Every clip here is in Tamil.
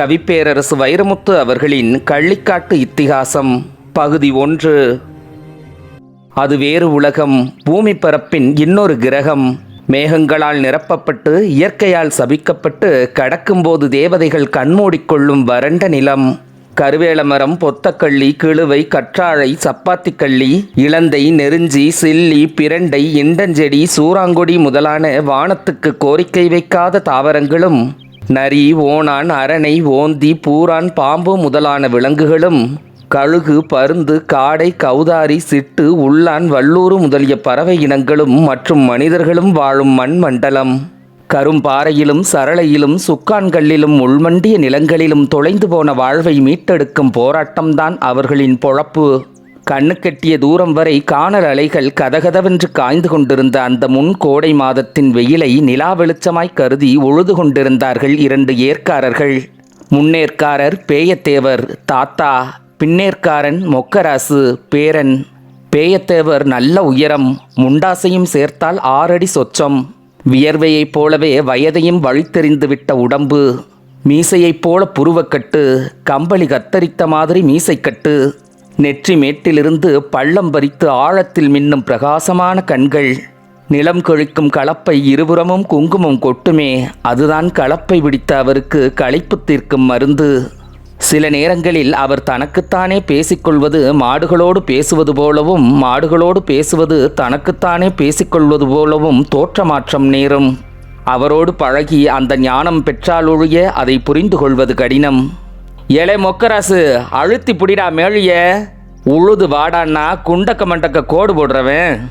கவிப்பேரரசு வைரமுத்து அவர்களின் கள்ளிக்காட்டு இத்திகாசம் பகுதி ஒன்று. அது வேறு உலகம் பூமி பரப்பின் இன்னொரு கிரகம். மேகங்களால் நிரப்பப்பட்டு இயற்கையால் சபிக்கப்பட்டு கடக்கும்போது தேவதைகள் கண்மூடிக்கொள்ளும் வறண்ட நிலம். கருவேல மரம் பொத்தக்கள்ளி கிழுவை கற்றாழை சப்பாத்திக்கள்ளி இளந்தை நெருஞ்சி சில்லி பிரண்டை இண்டஞ்செடி சூறாங்கொடி முதலான வானத்துக்கு கோரிக்கை வைக்காத தாவரங்களும் நரி ஓணான் அரணை ஓந்தி பூரான் பாம்பு முதலான விலங்குகளும் கழுகு பருந்து காடை கௌதாரி சிட்டு உள்ளான் வல்லூறு முதலிய பறவை இனங்களும் மற்றும் மனிதர்களும் வாழும் மண் மண்டலம் கரும்பாறையிலும் சரளையிலும் சுக்கான்கல்லிலும் உள்மண்டிய நிலங்களிலும் தொலைந்து போன வாழ்வை மீட்டெடுக்கும் போராட்டம்தான் அவர்களின் பொழப்பு. கண்ணுக்கெட்டிய தூரம் வரை காணல் அலைகள் கதகதவென்று காய்ந்து கொண்டிருந்த அந்த முன் கோடை மாதத்தின் வெயிலை நிலா வெளிச்சமாய் கருதி உழுது கொண்டிருந்தார்கள் இரண்டு ஏற்காரர்கள். முன்னேற்காரர் பேயத்தேவர் தாத்தா பின்னேற்காரன் மொக்கராசு பேரன். பேயத்தேவர் நல்ல உயரம் முண்டாசையும் சேர்த்தால் ஆறடி சொச்சம். வியர்வையைப் போலவே வயதையும் வழித்தெறிந்துவிட்ட உடம்பு. மீசையைப் போல புருவக்கட்டு கம்பளி கத்தரித்த மாதிரி மீசைக்கட்டு. நெற்றி மேட்டிலிருந்து பள்ளம் பறித்து ஆழத்தில் மின்னும் பிரகாசமான கண்கள். நிலம் கொழிக்கும் களப்பை இருபுறமும் குங்குமம் கொட்டுமே அதுதான் களப்பை பிடித்த அவருக்கு களைப்பு தீர்க்கும் மருந்து. சில நேரங்களில் அவர் தனக்குத்தானே பேசிக்கொள்வது மாடுகளோடு பேசுவது போலவும் மாடுகளோடு பேசுவது தனக்குத்தானே பேசிக்கொள்வது போலவும் தோற்றமாற்றம் நேரும். அவரோடு பழகி அந்த ஞானம் பெற்றாலொழிய அதை புரிந்து கொள்வது கடினம். ஏலே மொக்கராசு அழுத்தி புடிடா மேழிய உழுது வாடான்னா குண்டக்க மண்டக்க கோடு போடுறவன்.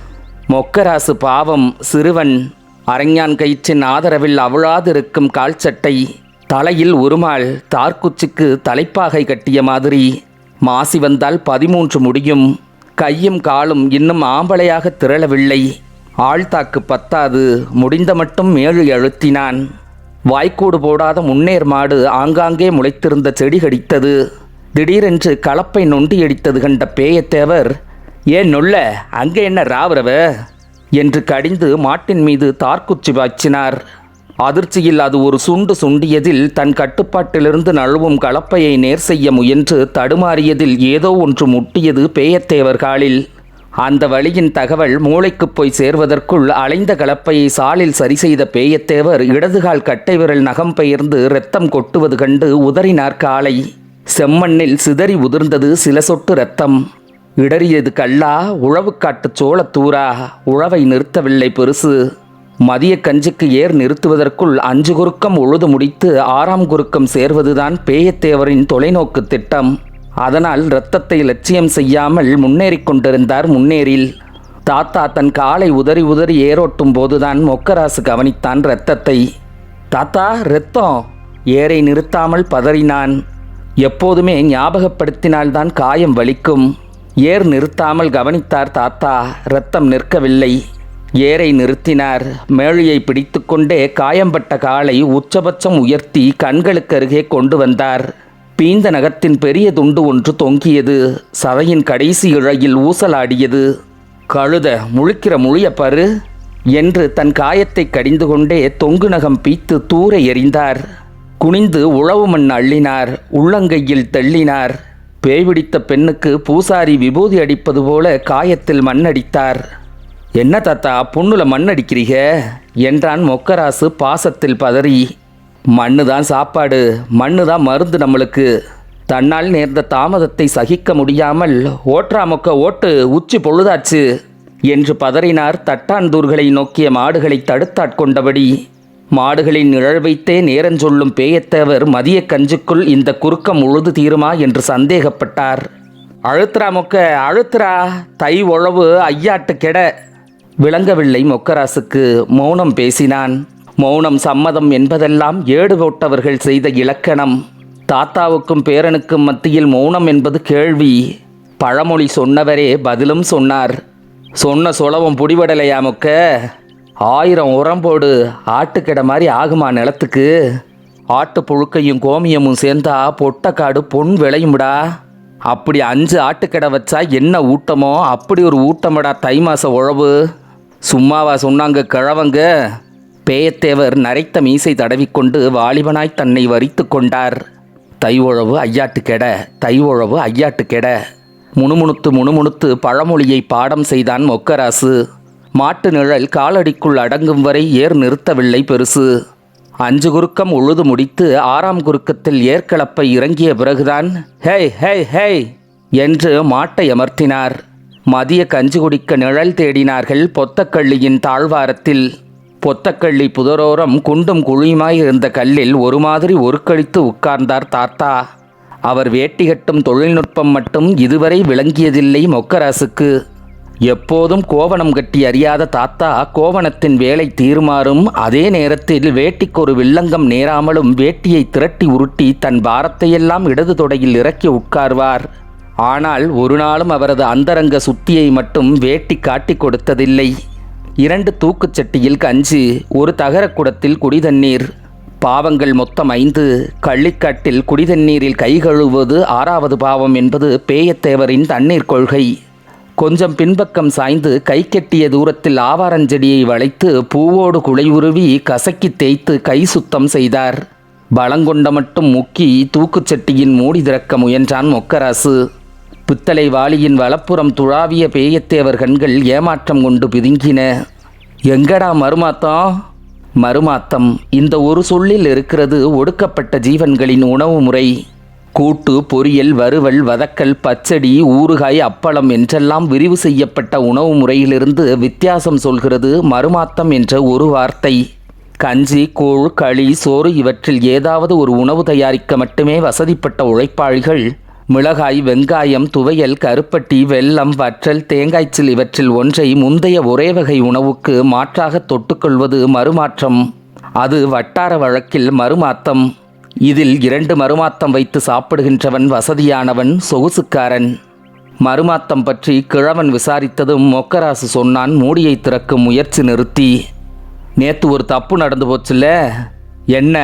மொக்கராசு பாவம் சிறுவன் அரஞ்ஞான் கயிற்றின் ஆதரவில் அவிழாதிருக்கும் கால் சட்டை தலையில் உருமாள் தார்குச்சிக்கு தலைப்பாகை கட்டிய மாதிரி. மாசி வந்தால் பதிமூன்று முடியும் கையும் காலும் இன்னும் ஆம்பளையாக திரளவில்லை. ஆழ்தாக்கு பத்தாது முடிந்த மட்டும் மேழு அழுத்தினான் வாய்க்கூடு போடாத முன்னேர் மாடு ஆங்காங்கே முளைத்திருந்த செடி கடித்தது. திடீரென்று கலப்பை நொண்டி அடித்தது கண்ட பேயத்தேவர் ஏன் நொல்ல? அங்கே என்ன ராவரவ? என்று கடிந்து மாட்டின் மீது தார்க்குச்சி பாய்ச்சினார். அதிர்ச்சியில் அது ஒரு சுண்டு சுண்டியதில் தன் கட்டுப்பாட்டிலிருந்து நழுவும் கலப்பையை நேர் செய்ய முயன்று தடுமாறியதில் ஏதோ ஒன்று முட்டியது பேயத்தேவர் காலில். அந்த வழியின் தகவல் மூளைக்குப் போய் சேர்வதற்குள் அலைந்த கலப்பையை சாலில் சரி செய்த பேயத்தேவர் இடதுகால் கட்டை விரல் நகம் பெயர்ந்து இரத்தம் கொட்டுவது கண்டு உதறினார் காலை செம்மண்ணில் சிதறி உதிர்ந்தது சில சொட்டு இரத்தம். இடறியது கல்லா உழவுக்காட்டுச் சோளத்தூரா உழவை நிறுத்தவில்லை பெருசு. மதிய கஞ்சிக்கு ஏர் நிறுத்துவதற்குள் அஞ்சு குறுக்கம் உழுது முடித்து ஆறாம் குறுக்கம் சேர்வதுதான் பேயத்தேவரின் தொலைநோக்கு திட்டம். அதனால் இரத்தத்தை லட்சியம் செய்யாமல் முன்னேறிக் கொண்டிருந்தார் முன்னேறில் தாத்தா தன் காலை உதறி உதறி ஏரோட்டும் போதுதான் மொக்கராசு கவனித்தான் இரத்தத்தை. தாத்தா இரத்தம்? ஏரை நிறுத்தாமல் பதறினான். எப்போதுமே ஞாபகப்படுத்தினால்தான் காயம் வலிக்கும். ஏர் நிறுத்தாமல் கவனித்தார் தாத்தா இரத்தம் நிற்கவில்லை. ஏரை நிறுத்தினார். மேழியை பிடித்துக்கொண்டே காயம்பட்ட காலை உச்சபட்சம் உயர்த்தி கண்களுக்கு அருகே கொண்டு வந்தார். பீந்த நகத்தின் பெரிய துண்டு ஒன்று தொங்கியது. சதையின் கடைசி இழையில் ஊசலாடியது. கழுத முழிக்கிற முழிய என்று தன் காயத்தை கடிந்து கொண்டே தொங்கு நகம் பீத்து தூர எறிந்தார். குனிந்து உழவு மண் அள்ளினார். உள்ளங்கையில் தெள்ளினார். பேய் பிடித்த பெண்ணுக்கு பூசாரி விபூதி அடிப்பது போல காயத்தில் மண்ணடித்தார். என்ன தாத்தா புண்ணுல மண் அடிக்கிறீக என்றான் மொக்கராசு பாசத்தில் பதறி. மண்ணு தான் சாப்பாடு மண்ணு தான் மருந்து நம்மளுக்கு. தன்னால் நேர்ந்த தாமதத்தை சகிக்க முடியாமல் ஓட்றா மொக்க ஓட்டு உச்சி பொழுதாச்சு என்று பதறினார் தட்டாந்தூர்களை நோக்கிய மாடுகளை தடுத்தாட்கொண்டபடி மாடுகளின் நிழல் வைத்தே நேரஞ்சொல்லும் பேயத்தேவர் மதிய கஞ்சுக்குள் இந்த குறுக்கம் உழுது தீருமா என்று சந்தேகப்பட்டார். அழுத்துறா மொக்க அழுத்துறா தை உழவு ஐயாட்டு கெட. விளங்கவில்லை மொக்கராசுக்கு மௌனம் பேசினான். மௌனம் சம்மதம் என்பதெல்லாம் ஏடு போட்டவர்கள் செய்த இலக்கணம். தாத்தாவுக்கும் பேரனுக்கும் மத்தியில் மௌனம் என்பது கேள்வி. பழமொழி சொன்னவரே பதிலும் சொன்னார். சொன்ன சுலவம் புடிபடலையாமுக்க ஆயிரம் உரம் போடு ஆட்டுக்கிட மாதிரி ஆகுமா நிலத்துக்கு? ஆட்டு புழுக்கையும் கோமியமும் சேர்ந்தா பொட்டக்காடு பொன் விளையும்டா. அப்படி அஞ்சு ஆட்டுக்கடை வச்சா என்ன ஊட்டமோ அப்படி ஒரு ஊட்டமடா தை மாச உழவு. சும்மாவா சொன்னாங்க கிழவங்க. பேயத்தேவர் நரைத்த மீசை தடவிக்கொண்டு வாலிபனாய் தன்னை வரித்து கொண்டார். தை உழவு ஐயாட்டு கெட தை உழவு ஐயாட்டு கெட. முணுமுணுத்து முணுமுணுத்து பழமொழியை பாடம் செய்தான் மொக்கராசு. மாட்டு நிழல் காலடிக்குள் அடங்கும் வரை ஏர் நிறுத்தவில்லை பெருசு. அஞ்சு குறுக்கம் உழுது முடித்து ஆறாம் குறுக்கத்தில் ஏற்களப்பை இறங்கிய பிறகுதான் ஹேய் ஹே ஹே என்று மாட்டை அமர்த்தினார். மதிய கஞ்சி குடிக்க நிழல் தேடினார்கள் பொத்தக்கள்ளியின் தாழ்வாரத்தில். பொத்தக்கள்ளி புதரோரம் குண்டும் குழியுமாய் இருந்த கல்லில் ஒரு மாதிரி ஒருக்கழித்து உட்கார்ந்தார் தாத்தா. அவர் வேட்டி கட்டும் தொழில்நுட்பம் மட்டும் இதுவரை விளங்கியதில்லை மொக்கராசுக்கு. எப்போதும் கோவணம் கட்டி அறியாத தாத்தா கோவணத்தின் வேலை தீருமாறும் அதே நேரத்தில் வேட்டிக்கு ஒரு வில்லங்கம் நேராமலும் வேட்டியை திரட்டி உருட்டி தன் பாரத்தையெல்லாம் இடது தொடையில் இறக்கி உட்கார்வார். ஆனால் ஒரு நாளும் அவரது அந்தரங்க சுத்தியை மட்டும் வேட்டி காட்டிக் கொடுத்ததில்லை. இரண்டு தூக்குச்சட்டியில் கஞ்சி ஒரு தகரக் குடத்தில் குடிதண்ணீர். பாவங்கள் மொத்தம் ஐந்து. கள்ளிக்காட்டில் குடிதண்ணீரில் கை கழுவுவது ஆறாவது பாவம் என்பது பேயத்தேவரின் தண்ணீர் கொள்கை. கொஞ்சம் பின்பக்கம் சாய்ந்து கை கெட்டிய தூரத்தில் ஆவாரஞ்செடியை வளைத்து பூவோடு குலை உருவி கசக்கி தேய்த்து கை சுத்தம் செய்தார். பலங்கொண்ட மட்டும் முக்கி தூக்குச்சட்டியின் மூடி திறக்க முயன்றான் மொக்கராசு. பித்தளை வாளியின் வலப்புறம் துழாவிய பேயத்தேவர் கண்கள் ஏமாற்றம் கொண்டு பிதுங்கின. எங்கடா மறுமாத்தம் மறுமாத்தம் இந்த ஒரு சொல்லில் இருக்கிறது ஒடுக்கப்பட்ட ஜீவன்களின் உணவு முறை. கூட்டு பொரியல் வறுவல் வதக்கல் பச்சடி ஊறுகாய் அப்பளம் என்றெல்லாம் விரிவு செய்யப்பட்ட உணவு முறையிலிருந்து வித்தியாசம் சொல்கிறது மறுமாத்தம் என்ற ஒரு வார்த்தை. கஞ்சி கூழ் களி சோறு இவற்றில் ஏதாவது ஒரு உணவு தயாரிக்க மட்டுமே வசதிப்பட்ட உழைப்பாளிகள். மிளகாய் வெங்காயம் துவையல் கருப்பட்டி வெல்லம் வற்றல் தேங்காய்ச்சில் இவற்றில் ஒன்றை முந்தைய ஒரே வகை உணவுக்கு மாற்றாக தொட்டுக்கொள்வது மறுமாற்றம். அது வட்டார வழக்கில் மறுமாத்தம். இதில் இரண்டு மறுமாத்தம் வைத்து சாப்பிடுகின்றவன் வசதியானவன் சொகுசுக்காரன். மறுமாத்தம் பற்றி கிழவன் விசாரித்ததும் மொக்கராசு சொன்னான் மூடியை திறக்கும் முயற்சி நிறுத்தி. நேத்து ஒரு தப்பு நடந்து போச்சுல்ல? என்ன?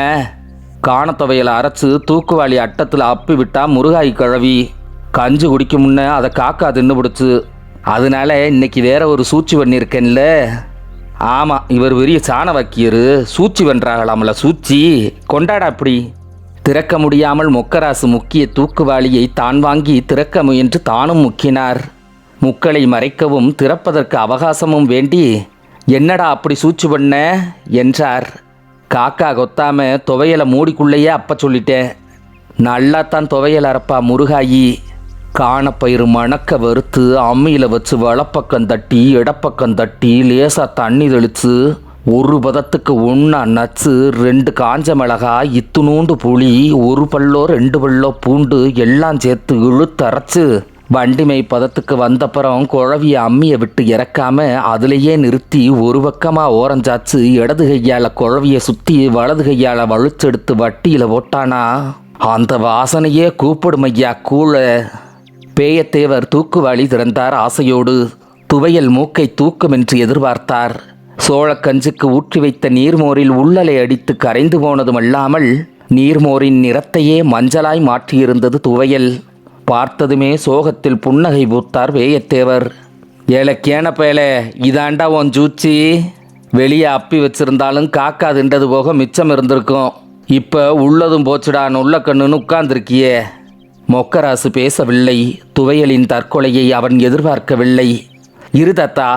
காணத்துவையில் அரைச்சு தூக்குவாளி அட்டத்தில் அப்பி விட்டா முருகாய் கிழவி. கஞ்சி குடிக்க முன்ன அதை காக்கா தின்னு பிடிச்சு. அதனால இன்னைக்கு வேற ஒரு சூழ்ச்சி பண்ணியிருக்கேன்ல ஆமாம் இவர் பெரிய சாண வக்கீர் சூழ்ச்சி வென்றாகலாம்ல சூழ்ச்சி. கொண்டாடா அப்படி திறக்க முடியாமல் மொக்கராசு முக்கிய தூக்குவாளியை தான் வாங்கி திறக்க முயன்று தானும் முக்கினார். முக்களை மறைக்கவும் திறப்பதற்கு அவகாசமும் வேண்டி என்னடா அப்படி சூழ்ச்சி பண்ண? என்றார். காக்கா கொத்தாம துவையலை மூடிக்குள்ளேயே அப்ப சொல்லிட்டேன். நல்லாத்தான் துவையல் அரப்பா முருகாயி. காணப்பயிறு மணக்க வறுத்து அம்மியில் வச்சு வலப்பக்கம் தட்டி இடப்பக்கம் தட்டி லேசாக தண்ணி தெளித்து ஒரு பதத்துக்கு ஒன்றா நச்சு ரெண்டு காஞ்ச மிளகாய் இத்துணூண்டு புளி ஒரு பல்லோ ரெண்டு பல்லோ பூண்டு எல்லாம் சேர்த்து இழுத்தரைச்சு வண்டிமை பதத்துக்கு வந்தப்புறம் குழவிய அம்மியை விட்டு இறக்காம அதுலேயே நிறுத்தி ஒரு பக்கமாக ஓரஞ்சாச்சு இடது கையால் குழவிய சுற்றி வலது கையால் வழுச்செடுத்து வட்டியில் போட்டானா? அந்த வாசனையே கூப்பிடும் ஐயா கூழ. பேயத்தேவர் தூக்குவாளி திறந்தார் ஆசையோடு. துவையல் மூக்கை தூக்கும் என்று எதிர்பார்த்தார் சோழக்கஞ்சுக்கு ஊற்றி வைத்த நீர்மோரில் உள்ளலை அடித்து கரைந்து போனதுமல்லாமல் நீர்மோரின் நிறத்தையே மஞ்சளாய் மாற்றியிருந்தது துவையல். பார்த்ததுமே சோகத்தில் புன்னகை பூத்தார் வேயத்தேவர். ஏலக்கேன பயலே இதாண்டா உன் ஜூச்சி. வெளியே அப்பி வச்சிருந்தாலும் காக்கா தின்றது போக மிச்சம் இருந்திருக்கும். இப்போ உள்ளதும் போச்சுடான் உள்ள கண்ணுன்னு உட்கார்ந்திருக்கியே. மொக்கராசு பேசவில்லை துவையலின் தற்கொலையை அவன் எதிர்பார்க்கவில்லை. இரு தத்தா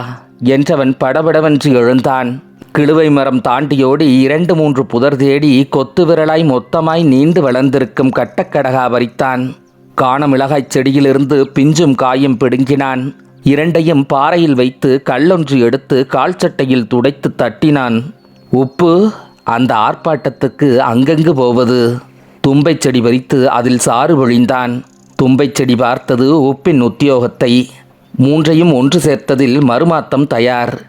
என்றவன் படபடவென்று எழுந்தான். கிழுவை மரம் தாண்டியோடி இரண்டு மூன்று புதர் தேடி கொத்து விரலாய் மொத்தமாய் நீண்டு வளர்ந்திருக்கும் கட்டக்கடகா வரித்தான். காண மிளகாய்ச் செடியிலிருந்து பிஞ்சும் காயும் பிடுங்கினான். இரண்டையும் பாறையில் வைத்து கல்லொன்று எடுத்து கால் சட்டையில் துடைத்து தட்டினான். உப்பு அந்த ஆர்ப்பாட்டத்துக்கு அங்கங்கு போவது? தும்பைச் செடி வரித்து அதில் சாறு பொழிந்தான். தும்பைச் செடி பார்த்தது உப்பின் உத்தியோகத்தை. மூன்றையும் ஒன்று சேர்த்ததில் மறுமாத்தம் தயார்.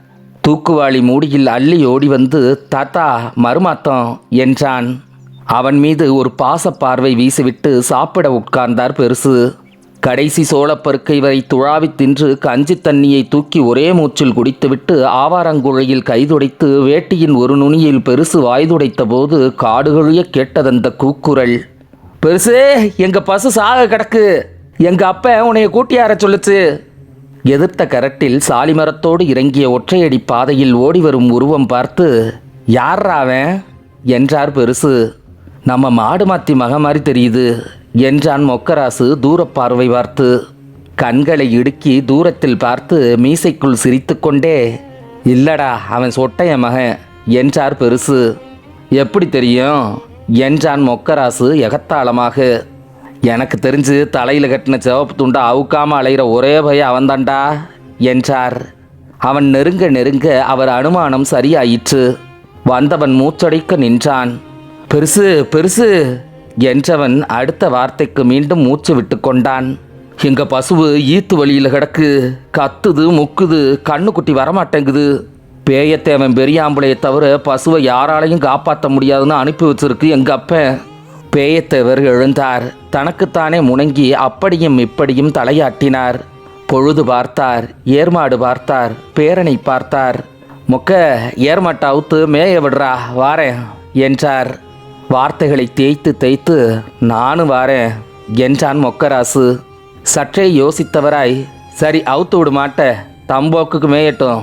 தூக்குவாளி மூடியில் அள்ளி ஓடி வந்து தாத்தா மறுமாத்தம் என்றான். அவன் மீது ஒரு பாசப்பார்வை வீசிவிட்டு சாப்பிட உட்கார்ந்தார் பெருசு. கடைசி சோளப்பருக்கை வரை துழாவி தின்று கஞ்சி தண்ணியை தூக்கி ஒரே மூச்சில் குடித்துவிட்டு ஆவாரங்குழையில் கைதுடைத்து வேட்டியின் ஒரு நுனியில் பெருசு வாய்துடைத்த போது காடுகழிய கேட்டதந்த கூக்குரல். பெருசே எங்க பசு சாக கிடக்கு. எங்க அப்ப உன்னைய கூட்டியார சொல்லுச்சு? எதிர்த்த கரட்டில் சாலிமரத்தோடு இறங்கிய ஒற்றையடி பாதையில் ஓடிவரும் உருவம் பார்த்து யார் அவன்? என்றார் பெருசு. நம்ம மாடு மாத்தி மக மாதிரி தெரியுது என்றான் மொக்கராசு தூரப் பார்வை பார்த்து. கண்களை இடுக்கி தூரத்தில் பார்த்து மீசைக்குள் சிரித்துக்கொண்டே இல்லடா அவன் சொட்டைய மகன் என்றார் பெருசு. எப்படி தெரியும்? என்றான் மொக்கராசு எகத்தாளமாக. எனக்கு தெரிஞ்சு தலையில் கட்டின சிவப்பு துண்டை அவுக்காம அலைகிற ஒரே பய அவன்தாண்டா என்றார். அவன் நெருங்க நெருங்க அவர் அனுமானம் சரியாயிற்று. வந்தவன் மூச்சடைக்க நின்றான். பெருசு பெருசு என்றவன் அடுத்த வார்த்தைக்கு மீண்டும் மூச்சு விட்டு கொண்டான். எங்க பசுவு ஈத்து வழியில் கிடக்கு. கத்துது முக்குது கண்ணுக்குட்டி வரமாட்டேங்குது. பேயத்தேவன் பெரியாம்பளையை தவிர பசுவை யாராலையும் காப்பாற்ற முடியாதுன்னு அனுப்பி வச்சிருக்கு எங்க அப்பன் பேயத்தேவர் எழுந்தார். தனக்குத்தானே முணங்கி அப்படியும் இப்படியும் தலையாட்டினார். பொழுது பார்த்தார் ஏர்மாடு பார்த்தார் பேரனை பார்த்தார். மொக்க ஏர்மாட்டை அவுத்து மேய விடுறா வாரேன் என்றார். வார்த்தைகளை தேய்த்து தேய்த்து நானும் வாரேன் என்றான் மொக்கராசு. சற்றே யோசித்தவராய் சரி அவுத்து விடுமாட்ட தம்போக்குக்கு மேயட்டும்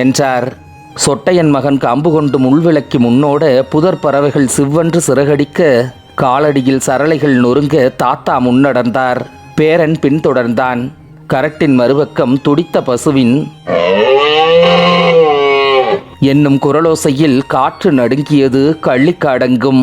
என்றார் சொட்டையன் மகன் கம்பு கொண்டு முள்விளக்கி முன்னோட புதர் பறவைகள் சிவ்வென்று சிறகடிக்க காலடியில் சரளைகள் நொறுங்க தாத்தா முன்னடர்ந்தார். பேரன் பின்தொடர்ந்தான். கரட்டின் மறுபக்கம் துடித்த பசுவின் என்னும் குரலோசையில் காற்று நடுங்கியது கள்ளிக்காடங்கும்.